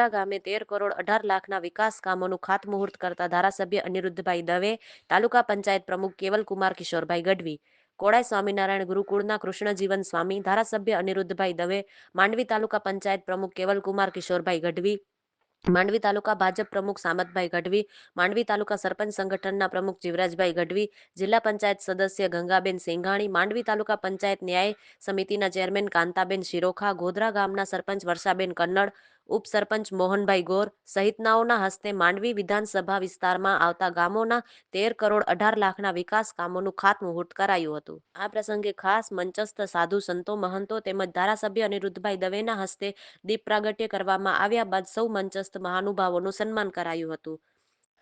ગોધરા ગામે તેર કરોડ અઢાર લાખના વિકાસ કામોનું ખાતમુહૂર્ત કરતા ધારાસભ્ય અનિરુદ્ધભાઈ દવે, તાલુકા પંચાયત પ્રમુખ કેવલકુમાર કિશોરભાઈ ગઢવી કોડાઈ સ્વામિનારાયણ ગુરુકુળના કૃષ્ણજીવન સ્વામી, ધારાસભ્ય અનિરુદ્ધભાઈ દવે, માંડવી તાલુકા પંચાયત પ્રમુખ કેવલકુમાર કિશોરભાઈ ગઢવી, માંડવી તાલુકા ભાજપ પ્રમુખ સામતભાઈ ગઢવી, માંડવી તાલુકા સરપંચ સંગઠનના પ્રમુખ જીવરાજભાઈ ગઢવી, જિલ્લા પંચાયત સદસ્ય ગંગાબેન સેંઘાણી, માંડવી તાલુકા પંચાયત ન્યાય સમિતિના ચેરમેન કાંતાબેન શિરોખા, ગોધરા ગામના સરપંચ વર્ષાબેન કન્નડ ઉપસરપંચ મોહનભાઈ ગોર સહિતનાઓના હસ્તે માંડવી વિધાનસભા વિસ્તારમાં આવતા ગામોના તેર કરોડ અઢાર લાખના વિકાસ કામોનું ખાતમુહૂર્ત કરાયું હતું. આ પ્રસંગે ખાસ મંચસ્થ સાધુ સંતો મહંતો તેમજ ધારાસભ્ય અનિરુદ્ધભાઈ દવેના હસ્તે દીપ પ્રાગટ્ય કરવામાં આવ્યા બાદ સૌ મંચસ્થ મહાનુભાવોનું સન્માન કરાયું હતું.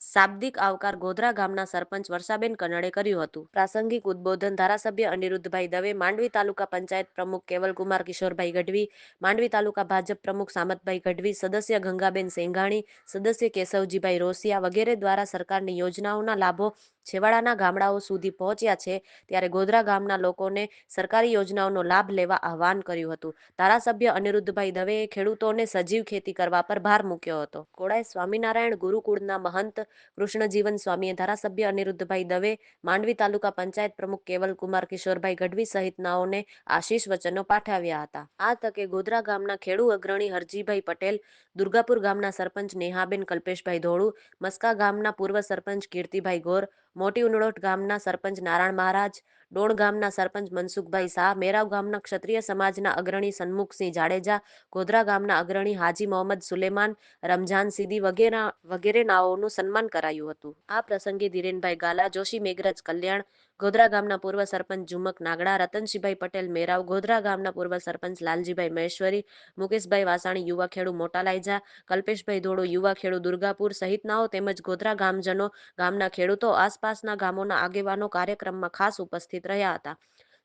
શાબ્દિક આવકાર ગોધરા ગામના સરપંચ વર્ષાબેન કનડે કર્યું હતું. પ્રાસંગિક ઉદબોધન ધારાસભ્ય અનિરુદ્ધભાઈ દવે માંડવી તાલુકા પંચાયત પ્રમુખ કેવલકુમાર કિશોરભાઈ ગઢવી, માંડવી તાલુકા ભાજપ પ્રમુખ સામતભાઈ ગઢવી, સદસ્ય ગંગાબેન સેંઘાણી, સદસ્ય કેશવજીભાઈ રોસિયા વગેરે દ્વારા સરકારની યોજનાઓના લાભો છેવાડાના ગામડાઓ સુધી પહોંચ્યા છે, ત્યારે ગોધરા ગામના લોકોને સરકારી યોજનાઓનો લાભ લેવા આહવાન કર્યું હતું. ધારાસભ્ય અનિરુદ્ધભાઈ દવેએ ખેડૂતોને સજીવ ખેતી કરવા પર ભાર મૂક્યો હતો. કોડાઈ સ્વામિનારાયણ ગુરુકુળના મહંત કૃષ્ણજીવન સ્વામીએ ધારાસભ્ય અનિરુદ્ધભાઈ દવે માંડવી તાલુકા પંચાયત પ્રમુખ કેવલકુમાર કિશોરભાઈ ગઢવી સહિતનાઓને આશીષ વચનો પાઠવ્યા હતા. આ તકે ગોધરા ગામના ખેડૂ અગ્રણી હરજીભાઈ પટેલ, દુર્ગાપુર ગામના સરપંચ નેહાબેન કલ્પેશભાઈ ધોળુ, મસ્કા ગામના પૂર્વ સરપંચ કીર્તિભાઈ ગોર મોટી ઉનડોટ ગામના સરપંચ નારાયણ મહારાજ ડોણ ગામના સરપંચ મનસુખભાઈ શાહ, મેરાવ ગામના ક્ષત્રિય સમાજના અગ્રણી સન્મુખસિંહ જાડેજા, ગોધરા ગામના અગ્રણી હાજી મોહમ્મદ સુલેમાન, રમઝાન સીદી વગેરે વગેરે નાઓનું સન્માન કરાયું હતું. આ પ્રસંગે ધીરેનભાઈ ગાલા, જોશી મેઘરાજ કલ્યાણ, ગોધરા ગામના પૂર્વ સરપંચ જુમક નાગડા, રતનશીભાઈ પટેલ મેરાવ, ગોધરા ગામના પૂર્વ સરપંચ લાલજીભાઈ મહેશ્વરી, મુકેશભાઈ વાસાણી યુવા ખેડૂ મોટા લાયજા, કલ્પેશભાઈ ધોળો યુવા ખેડૂ દુર્ગાપુર સહિતનાઓ તેમજ ગોધરા ગામજનો, ગામના ખેડૂતો આસપાસના ગામોના આગેવાનો કાર્યક્રમમાં ખાસ ઉપસ્થિત રહ્યા હતા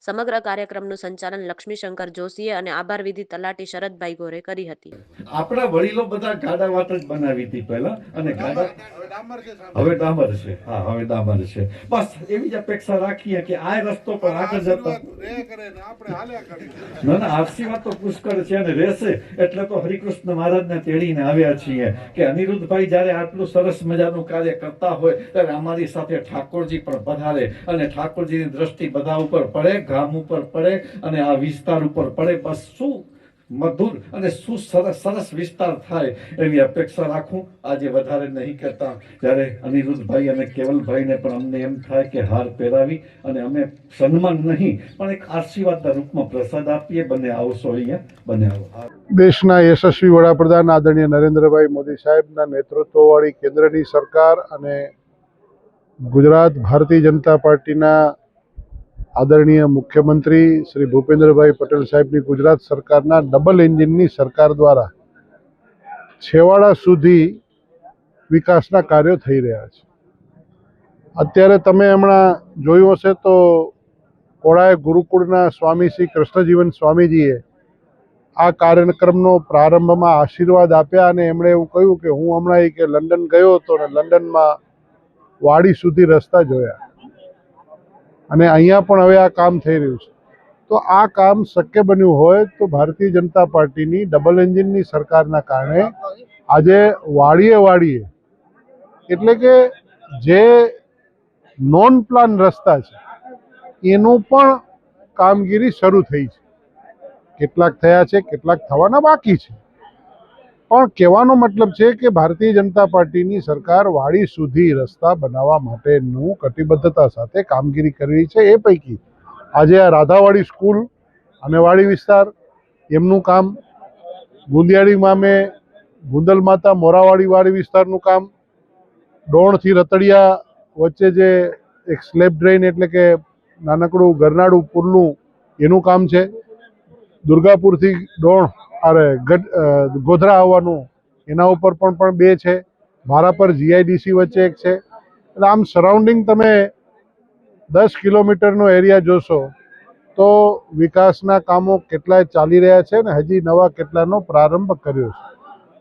સમગ્ર કાર્યક્રમનું સંચાલન લક્ષ્મીશંકર જોશીએ અને આભાર વિધિ તલાટી શરદભાઈ ગોરે કરી હતી. આપણા વડીલો બધા ગાડા વાત જ બનાવી હતી પહેલા અને ગાડા હવે ડામર છે હા હવે ડામર છે. બસ એવી જ અપેક્ષા રાખીએ કે આ રસ્તો પર આગળ જતા ના ના આશીર્વાદ તો પુષ્કળ છે અને રહેશે. એટલે તો હરિકૃષ્ણ મહારાજને તેડીને આવ્યા છીએ કે અનિરુદ્ધભાઈ જ્યારે આટલું સરસ મજાનું કાર્ય કરતા હોય ત્યારે અમારી સાથે ઠાકોરજી પણ પધારે અને ઠાકોરજીની દ્રષ્ટિ બધા ઉપર પડે. ગામ ઉપર પડે અને આ વિસ્તાર ઉપર પડે બસ શું મધુર અને શું સરસ સરસ વિસ્તાર થાય એવી અપેક્ષા રાખું. આજે વધારે નહીં કરતા જ્યારે અનિરુદ્ધભાઈ અને કેવલભાઈને પણ અમને એમ થાય કે હાર પહેરાવી અને અમે સન્માન નહીં, પણ એક આશીર્વાદના રૂપમાં પ્રસાદ આપીએ. બંને આવશો અહીંયા. બંને આવો. દેશના યશસ્વી વડાપ્રધાન આદરણીય નરેન્દ્રભાઈ મોદી સાહેબના નેતૃત્વવાળી કેન્દ્રની સરકાર અને ગુજરાત ભારતીય જનતા પાર્ટીના આદરણીય મુખ્યમંત્રી શ્રી ભૂપેન્દ્રભાઈ પટેલ સાહેબની ગુજરાત સરકારના ડબલ એન્જિનની સરકાર દ્વારા છેવાડા સુધી વિકાસના કાર્યો થઈ રહ્યા છે. અત્યારે તમે હમણાં જોયું હશે તો કોળાએ ગુરુકુળના સ્વામી શ્રી કૃષ્ણજીવન સ્વામીજીએ આ કાર્યક્રમનો પ્રારંભમાં આશીર્વાદ આપ્યા અને એમણે એવું કહ્યું કે હું હમણાં કે લંડન ગયો હતો અને લંડનમાં વાડી સુધી રસ્તા જોયા. અને અહીંયા પણ હવે આ કામ થઈ રહ્યું છે. તો આ કામ શક્ય બન્યું હોય તો ભારતીય જનતા પાર્ટીની ડબલ એન્જિનની સરકારના કારણે આજે વાડીએ વાડીએ એટલે કે જે નોન પ્લાન રસ્તા છે, એનું પણ કામગીરી શરૂ થઈ છે. કેટલાક થયા છે, કેટલાક થવાના બાકી છે. પણ કહેવાનો મતલબ છે કે ભારતીય જનતા પાર્ટીની સરકાર વાડી સુધી રસ્તા બનાવવા માટેનું કટિબદ્ધતા સાથે કામગીરી કરી છે. એ પૈકી આજે આ રાધાવાડી સ્કૂલ અને વાડી વિસ્તાર, એમનું કામ, ગુંદિયાળી મામે ગુંદલ માતા મોરાવાડી વાડી વિસ્તારનું કામ, ડોણથી રતડિયા વચ્ચે જે એક સ્લેબ ડ્રેઇન એટલે કે નાનકડું ગરનાળું પુલનું એનું કામ છે. દુર્ગાપુરથી ડોણ અરે ગોધરા આવવાનું, એના ઉપર પણ પણ બે છે. ભારાપર જીઆઈડીસી વચ્ચે એક છે. એટલે આમ સરાઉન્ડિંગ તમે દસ કિલોમીટરનો એરિયા જોશો, તો વિકાસના કામો કેટલાય ચાલી રહ્યા છે ને હજી નવા કેટલાનો પ્રારંભ કર્યો છે.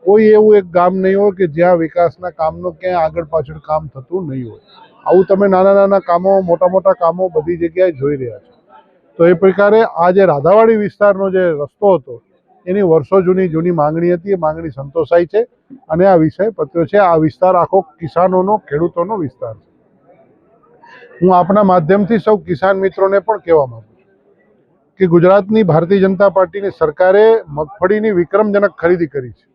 કોઈ એવું એક ગામ નહીં હોય કે જ્યાં વિકાસના કામનું ક્યાંય આગળ પાછળ કામ થતું નહીં હોય. આવું તમે નાના નાના કામો, મોટા મોટા કામો બધી જગ્યાએ જોઈ રહ્યા છો. તો એ પ્રકારે આ જે રાધાવાડી વિસ્તારનો જે રસ્તો હતો એની વર્ષો જૂની જૂની માંગણી હતી, એ માંગણી સંતોષાઈ છે અને આ વિષય પત્યો છે. આ વિસ્તાર આખો કિસાનોનો, ખેડૂતોનો વિસ્તાર છે. હું આપના માધ્યમથી સૌ કિસાન મિત્રોને પણ કહેવા માંગુ છું કે ગુજરાતની ભારતીય જનતા પાર્ટીની સરકારે મગફળીની વિક્રમજનક ખરીદી કરી છે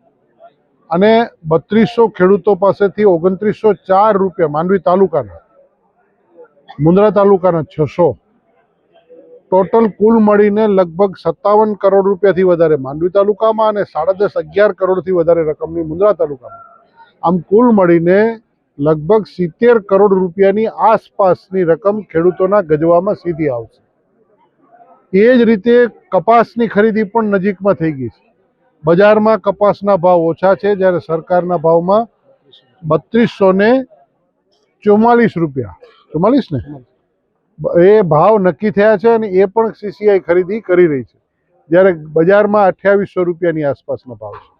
અને બત્રીસો ખેડૂતો પાસેથી ઓગણત્રીસો ચાર રૂપિયા, માંડવી તાલુકાના મુન્દ્રા તાલુકાના છસો ટોટલ કુલ મળીને લગભગ સત્તાવન કરોડ રૂપિયાથી વધારે માંડવી તાલુકામાં અને સાડા દસ અગિયાર કરોડથી વધારે રકમની મુંદ્રા તાલુકામાં. આમ કુલ મળીને લગભગ સિત્તેર કરોડ રૂપિયાની આસપાસની રકમ ખેડૂતોના ગજવામાં સીધી આવશે. એ જ રીતે કપાસની ખરીદી પણ નજીકમાં થઈ ગઈ છે. બજારમાં કપાસના ભાવ ઓછા છે, જ્યારે સરકારના ભાવમાં બત્રીસો ને રૂપિયા. ચુમ્માલીસ ને? એ ભાવ નક્કી થયા છે અને એ પણ સીસીઆઈ ખરીદી કરી રહી છે. જ્યારે બજારમાં અઠ્યાવીસો રૂપિયાની આસપાસનો ભાવ છે.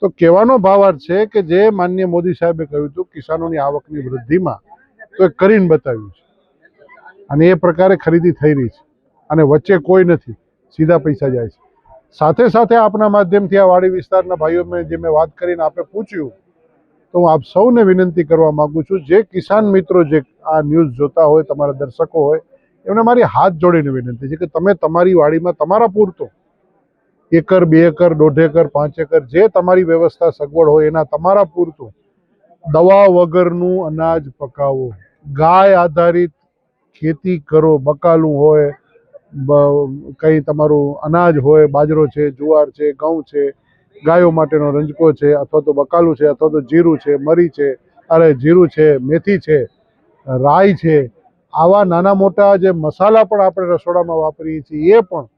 તો કહેવાનો ભાવાર્થ છે કે જે માન્ય મોદી સાહેબે કહ્યું હતું, કિસાનોની આવકની વૃદ્ધિમાં તો એ કરીને બતાવ્યું છે. અને એ પ્રકારે ખરીદી થઈ રહી છે. અને વચ્ચે કોઈ નથી. સીધા પૈસા જાય છે. સાથે સાથે આપના માધ્યમથી આ વાડી વિસ્તારના ભાઈઓ મેં જે મેં વાત કરીને આપે પૂછ્યું તો હું આપ સૌને વિનંતી કરવા માગું છું, જે કિસાન મિત્રો જે આ ન્યૂઝ જોતા હોય, તમારા દર્શકો હોય, એમને મારી હાથ જોડીને વિનંતી છે કે તમે તમારી વાડીમાં તમારા પૂરતો એકર, બે એકર, દોઢ એકર, પાંચ એકર, જે તમારી વ્યવસ્થા સગવડ હોય, એના તમારા પૂરતું દવા વગરનું અનાજ પકાવો. ગાય આધારિત ખેતી કરો, બકાલું હોય કંઈ તમારું અનાજ હોય, બાજરો છે, જુવાર છે, ઘઉં છે ગાયો માટેનો રંજકો છે, અથવા તો બકાલું છે, અથવા તો જીરું છે, મરી છે, અરે જીરું છે, મેથી છે, રાઈ છે, આવા નાના મોટા જે મસાલા પણ આપણે રસોડામાં વાપરીએ છીએ, એ પણ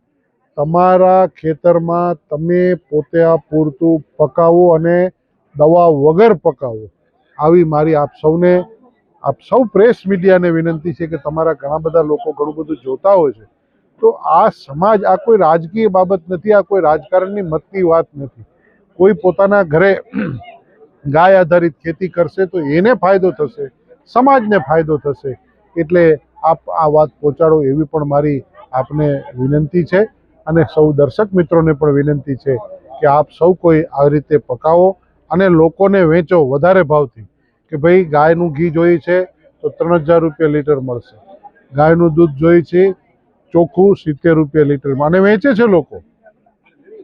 તમારા ખેતરમાં તમે પોતે પૂરતું પકાવો અને દવા વગર પકાવો. આવી મારી આપ સૌને, આપ સૌ પ્રેસ મીડિયાને વિનંતી છે કે તમારા ઘણા બધા લોકો ઘણું બધું જોતા હોય છે. તો આ સમાજ આ કોઈ રાજકીય બાબત નથી, આ કોઈ રાજકારણની મતની વાત નથી. કોઈ પોતાના ઘરે ગાય આધારિત ખેતી કરશે તો એને ફાયદો થશે, સમાજને ફાયદો થશે. એટલે આપ આ વાત પહોંચાડો એવી પણ મારી આપને વિનંતી છે અને સૌ દર્શક મિત્રોને પણ વિનંતી છે કે આપ સૌ કોઈ આવી રીતે પકાવો અને લોકોને વેચો વધારે ભાવથી કે ભાઈ ગાયનું ઘી જોઈએ છે તો ત્રણ હજાર રૂપિયા લીટર મળશે. ગાયનું દૂધ જોઈએ છે ચોખ્ખું સિત્તેર રૂપિયા લીટરમાં. અને વેચે છે લોકો.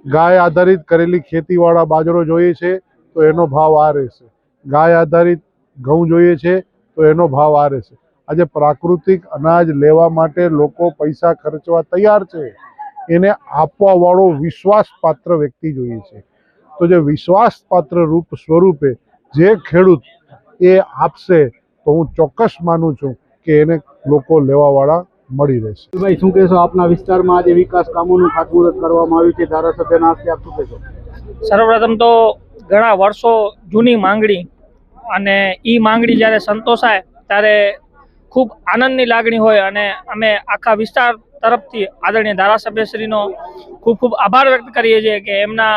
ગાય આધારિત કરેલી ખેતીવાળા બાજરો જોઈએ છે, તો એનો ભાવ આ રહેશે. ગાય આધારિત ઘઉં જોઈએ છે, તો એનો ભાવ આ રહેશે. આજે પ્રાકૃતિક અનાજ લેવા માટે લોકો પૈસા ખર્ચવા તૈયાર છે. એને આપવાવાળો વિશ્વાસપાત્ર વ્યક્તિ જોઈએ છે. તો જે વિશ્વાસપાત્ર રૂપ સ્વરૂપે જે ખેડૂત એ આપશે, તો હું ચોક્કસ માનું છું કે એને લોકો લેવાવાળા મળી રહેશે. ભાઈ શું કહેશો આપના વિસ્તારમાં આજે વિકાસ કામોનું ખાતમુહૂર્ત કરવામાં આવ્યું છે? ધારાસભ્યના હસ્તે આપ શું કહેશો? સર્વપ્રથમ તો ઘણા વર્ષો જૂની માંગણી અને એ માંગણી જ્યારે સંતોષાય ત્યારે ખૂબ આનંદની લાગણી હોય અને અમે આખા વિસ્તાર તરફથી આદરણીય ધારાસભ્યશ્રીનો ખૂબ ખૂબ આભાર વ્યક્ત કરીએ છીએ કે એમના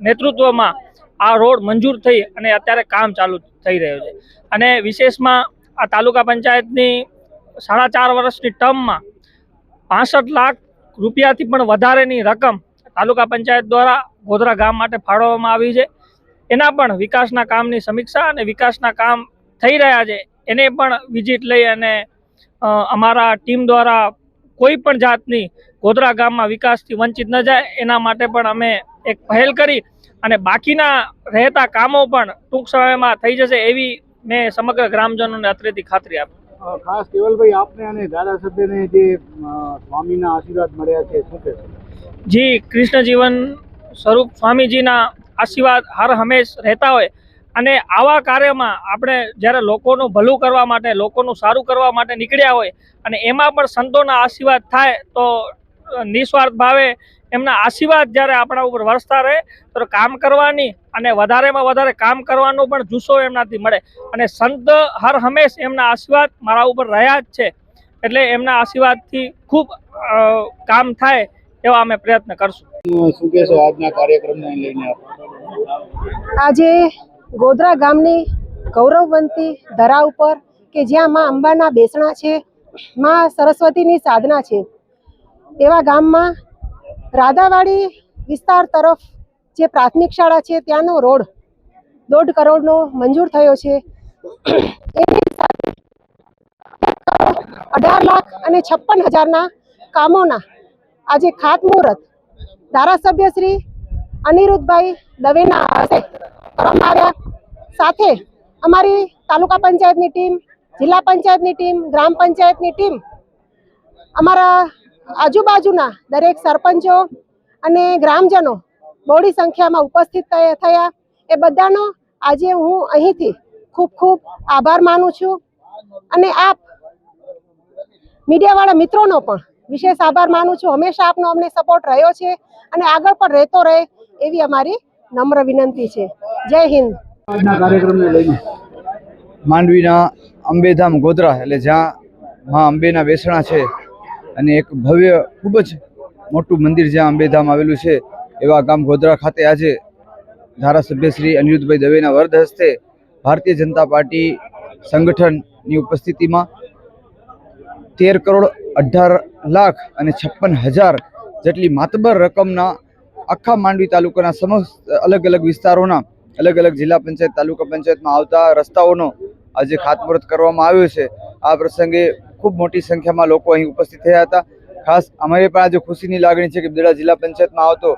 નેતૃત્વમાં આ રોડ મંજૂર થઈ અને અત્યારે કામ ચાલુ થઈ રહ્યું છે. અને વિશેષમાં આ તાલુકા પંચાયતની સાડા ચાર વર્ષની ટર્મમાં પાસઠ લાખ રૂપિયાથી પણ વધારેની રકમ તાલુકા પંચાયત દ્વારા ગોધરા ગામ માટે ફાળવવામાં આવી છે. એના પણ વિકાસના કામની સમીક્ષા અને વિકાસના કામ થઈ રહ્યા છે. એને પણ વિઝિટ લઈ અને અમારા ટીમ દ્વારા કોઈ પણ જાતની ગોધરા ગામમાં વિકાસથી વંચિત ન જાય. એના માટે પણ અમે એક પહેલ કરી અને બાકીના રહેતા કામો પણ ટૂંક સમયમાં થઈ જશે એવી મેં સમગ્ર ગ્રામજનોને અત્રેથી ખાતરી આપી ખાસ કેવલભાઈ, આપને અને ધારાસભ્યને જે સ્વામીના આશીર્વાદ મળ્યા છે, શું કહેશો? જી કૃષ્ણ જીવન સ્વરૂપ સ્વામીજીના આશીર્વાદ હર હંમેશ રહેતા હોય. અને આવા કાર્યમાં આપણે જ્યારે લોકોનું ભલું કરવા માટે, લોકોનું સારું કરવા માટે નીકળ્યા હોય, અને એમાં પણ સંતોના આશીર્વાદ થાય, તો નિસ્વાર્થ ભાવે એમના આશીર્વાદ જ્યારે આપણા ઉપર વરસતા રહે, તો કામ કરવાની અને વધારેમાં વધારે કામ કરવાનો પણ જુસ્સો એમનાથી મળે. અને સંત હર હંમેશ એમના આશીર્વાદ મારા ઉપર રહ્યા જ છે. એટલે એમના આશીર્વાદથી ખૂબ કામ થાય એવા અમે પ્રયત્ન કરશું. શું કહેશો આજના કાર્યક્રમને લઈને આજે ગોધરા ગામની ગૌરવવંતી ધરા ઉપર કે જ્યાં માં અંબાના બેસણા છે માં સરસ્વતીની સાધના છે એવા ગામમાં રાધાવાડી વિસ્તાર તરફ જે પ્રાથમિક શાળા છે, ત્યાંનો રોડ દોઢ કરોડનો મંજૂર થયો છે. અઢાર લાખ અને છપ્પન હજારના કામોના આજે ખાતમુહૂર્ત ધારાસભ્ય શ્રી અનિરુદ્ધભાઈ દવેના હસ્તે કરવામાં આવ્યા. સાથે અમારી તાલુકા પંચાયતની ટીમ, જિલ્લા પંચાયતની ટીમ, ગ્રામ પંચાયતની ટીમ, અમારા આજુબાજુના દરેક સરપંચો અને ગ્રામજનો બહોળી સંખ્યામાં ઉપસ્થિત થયા એ બધાનો આજે હું અહીંથી ખૂબ ખૂબ આભાર માનું છું. અને આપ મીડિયાવાળા મિત્રોનો પણ વિશેષ આભાર માનું છું. હંમેશા આપનો અમને સપોર્ટ રહ્યો છે અને આગળ પણ રહેતો રહે એવી અમારી નમ્ર વિનંતી છે. જય હિન્દ. માંડવીના અંબેધામ ગોધરા એટલે જ્યાં મા અંબેના બેસણા છે અને એક ભવ્ય, ખૂબ જ મોટું મંદિર જ્યાં અંબેધામ આવેલું છે. એવા ગામ ગોધરા ખાતે આજે ધારાસભ્ય શ્રી અનિરુદ્ધભાઈ દવેના વરદ હસ્તે ભારતીય જનતા પાર્ટી સંગઠનની ઉપસ્થિતિમાં તેર કરોડ અઢાર લાખ અને છપ્પન હજાર જેટલી માતબર રકમના આખા માંડવી તાલુકાના સમસ્ત અલગ અલગ વિસ્તારોના અલગ અલગ જિલ્લા પંચાયત, તાલુકા પંચાયતમાં આવતા રસ્તાઓનો આજે ખાતમુહૂર્ત કરવામાં આવ્યો છે. આ પ્રસંગે ખૂબ મોટી સંખ્યામાં લોકો અહીં ઉપસ્થિત થયા હતા. ખાસ અમારે પણ આજે ખુશીની લાગણી છે કે બિદડા જિલ્લા પંચાયતમાં આવતો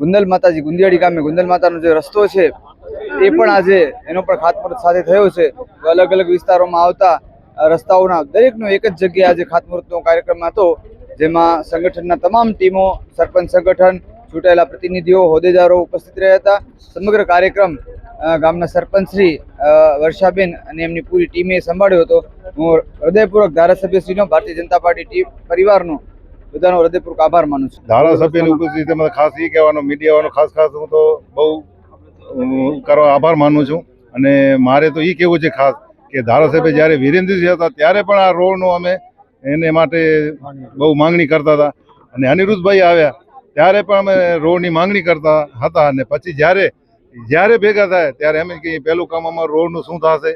ગુંદલ માતાજી, ગુંદિયાળી ગામે ગુંદલ માતાનો જે રસ્તો છે, એ પણ આજે એનો પણ ખાતમુહૂર્ત સાથે થયો છે. અલગ અલગ વિસ્તારોમાં આવતા રસ્તાઓના દરેકનો એક જ જગ્યાએ આજે ખાતમુહૂર્તનો કાર્યક્રમ હતો, જેમાં સંગઠનના તમામ ટીમો, સરપંચ સંગઠન, ચૂંટાયેલા પ્રતિનિધિઓ, હોદ્દેદારો ઉપસ્થિત રહ્યા હતા. સમગ્ર કાર્યક્રમ ગામના સરપંચ શ્રી વર્ષાબેન અને એમની પૂરી ટીમે સંભાળ્યો હતો. હું હૃદયપૂર્વક ધારાસભ્યશ્રીનો, ભારતીય જનતા પાર્ટી ટીમ પરિવારનો બધાનો હૃદયપૂર્વક આભાર માનું છું. ધારાસભ્યની ઉપસ્થિતિમાં ખાસ એ કહેવાનો મીડિયાવાનો ખાસ ખાસ હું તો બહુ કરવા આભાર માનું છું. અને મારે તો એ કહેવું છે ખાસ કે ધારાસભ્ય જ્યારે વિરેન્દ્રસિંહ હતા ત્યારે પણ આ રોડનો અમે એને માટે બહુ માંગણી કરતા હતા. અને અનિરુદ્ધભાઈ આવ્યા ત્યારે પણ અમે રોડની માંગણી કરતા હતા. અને પછી જ્યારે જ્યારે ભેગા થાય ત્યારે અમે કહીએ, પહેલું કામ અમારું રોડનું શું થશે?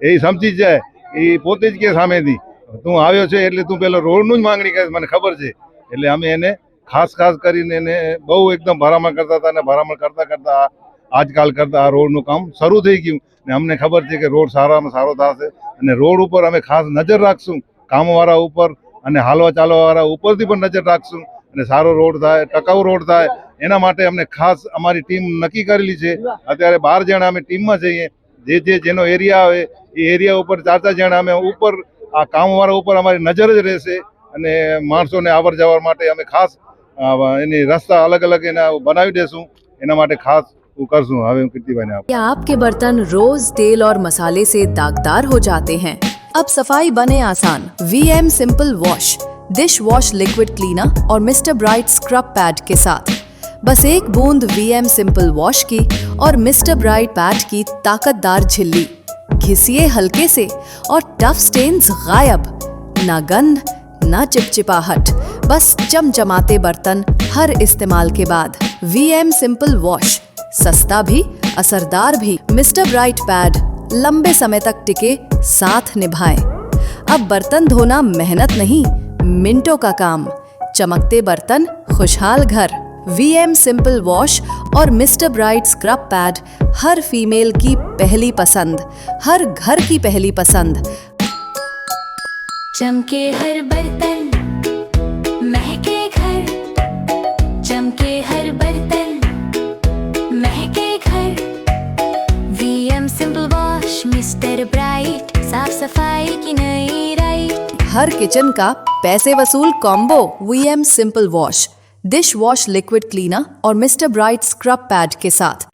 એ સમજી જ જાય. એ પોતે જ કે સામેથી. તું આવ્યો છે એટલે તું પેલો રોડનું જ માંગણી કરે મને ખબર છે. એટલે અમે એને ખાસ ખાસ કરીને એને બહુ એકદમ ભરામણ કરતા હતા અને ભરામણ કરતા કરતા આજકાલ કરતા આ રોડનું કામ શરૂ થઈ ગયું. ને અમને ખબર છે કે રોડ સારામાં સારો થશે અને રોડ ઉપર અમે ખાસ નજર રાખશું, કામવાળા ઉપર અને હાલવા ચાલવાવાળા ઉપરથી પણ નજર રાખશું અને સારો રોડ થાય, ટકાઉ રોડ થાય, એના માટે અમને ખાસ અમારી ટીમ નક્કી કરેલી છે. અત્યારે બાર જણા અમે ટીમમાં જઈએ જે જે જેનો એરિયા આવે, એ એરિયા ઉપર ચાર ચાર જણા અમે ઉપર આ કામવાળા ઉપર અમારી નજર જ રહેશે અને માણસોને આવર જવર માટે અમે ખાસ અ, એની રસ્તા અલગ અલગ એના બનાવી દેશું એના માટે ખાસ હું કરશું હવે હું કીર્તિભાઈને આપું क्या आपके बर्तन रोज तेल और मसाले से दागदार हो जाते हैं अब सफाई बने आसान V M simple wash dish wash liquid cleaner और मिस्टर ब्राइट स्क्रब पैड के साथ बस एक बूंद वी एम सिंपल वॉश की और मिस्टर ब्राइट पैड की ताकतदार झिल्ली घिसिए हल्के से और टफ स्टेन्स गायब। ना गंध, ना चिपचिपाहट। बस चमचमाते बर्तन हर इस्तेमाल के बाद। वी एम सिंपल वॉश सस्ता भी, असरदार भी। मिस्टर ब्राइट पैड लंबे समय तक टिके, साथ निभाए। अब बर्तन धोना मेहनत नहीं, मिनटों का काम। चमकते बर्तन, खुशहाल घर। वी एम सिंपल वॉश और मिस्टर ब्राइट स्क्रब पैड हर फीमेल की पहली पसंद हर घर की पहली पसंद। चमके हर बर्तन महके घर। चमके हर बर्तन महके घर। V M simple wash mister bright साफ़ सफ़ाई की नई राइट हर किचन का पैसे वसूल combo V M simple wash dish wash liquid cleaner और मिस्टर ब्राइट स्क्रब पैड के साथ